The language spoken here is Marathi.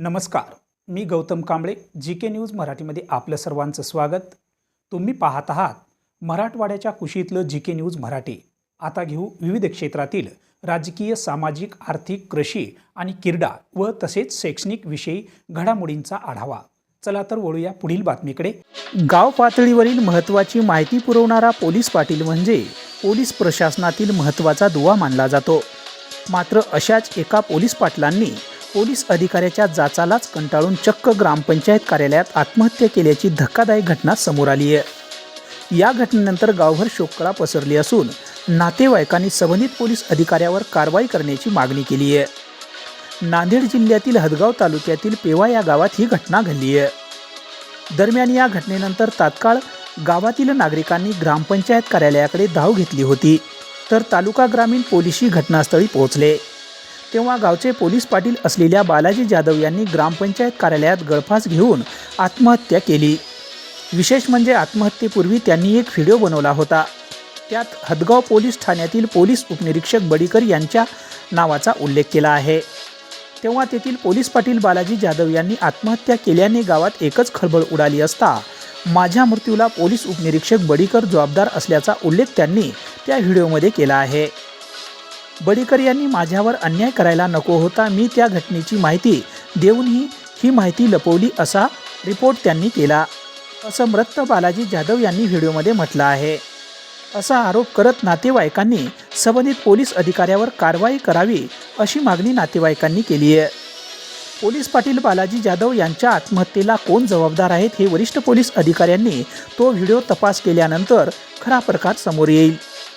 नमस्कार मी Gautam Kamble G K news मराठीमध्ये आपलं सर्वांचं स्वागत. तुम्ही पाहत आहात मराठवाड्याच्या कुशीतलं जी के न्यूज मराठी. आता घेऊ विविध क्षेत्रातील राजकीय सामाजिक आर्थिक कृषी आणि क्रीडा व तसेच शैक्षणिक विषयी घडामोडींचा आढावा. चला तर वळूया पुढील बातमीकडे. गाव पातळीवरील महत्त्वाची माहिती पुरवणारा पोलीस पाटील म्हणजे पोलीस प्रशासनातील महत्त्वाचा दुवा मानला जातो. मात्र अशाच एका पोलीस पाटलांनी पोलीस अधिकाऱ्याच्या जाचालाच कंटाळून चक्क ग्रामपंचायत कार्यालयात आत्महत्या केल्याची धक्कादायक घटना समोर आली आहे. या घटनेनंतर गावभर शोककळा पसरली असून नातेवाईकांनी संबंधित पोलीस अधिकाऱ्यावर कारवाई करण्याची मागणी केली आहे. नांदेड जिल्ह्यातील हदगाव तालुक्यातील पेवा या गावात ही घटना घडली आहे. दरम्यान या घटनेनंतर तात्काळ गावातील नागरिकांनी ग्रामपंचायत कार्यालयाकडे धाव घेतली होती. तर तालुका ग्रामीण पोलिसही घटनास्थळी पोहोचले. तेव्हा गावचे पोलीस पाटील असलेल्या बालाजी जाधव यांनी ग्रामपंचायत कार्यालयात गळफास घेऊन आत्महत्या केली. विशेष म्हणजे आत्महत्येपूर्वी त्यांनी एक व्हिडिओ बनवला होता. त्यात हदगाव पोलीस ठाण्यातील पोलीस उपनिरीक्षक बडीकर यांच्या नावाचा उल्लेख केला आहे. तेव्हा तेथील पोलीस पाटील बालाजी जाधव यांनी आत्महत्या केल्याने गावात एकच खळबळ उडाली असता माझ्या मृत्यूला पोलीस उपनिरीक्षक बडीकर जबाबदार असल्याचा उल्लेख त्यांनी त्या व्हिडिओमध्ये केला आहे. बडीकर यांनी माझ्यावर अन्याय करायला नको होता मी त्या घटनेची माहिती देऊनही ही माहिती लपवली असा रिपोर्ट त्यांनी केला. असं मृत बालाजी जाधव यांनी व्हिडिओमध्ये म्हटलं आहे. असा आरोप करत नातेवाईकांनी संबंधित पोलीस अधिकाऱ्यावर कारवाई करावी अशी मागणी नातेवाईकांनी केली आहे. पोलीस पाटील बालाजी जाधव यांच्या आत्महत्येला कोण जबाबदार आहेत हे वरिष्ठ पोलीस अधिकाऱ्यांनी तो व्हिडिओ तपास केल्यानंतर खरा प्रकार समोर येईल.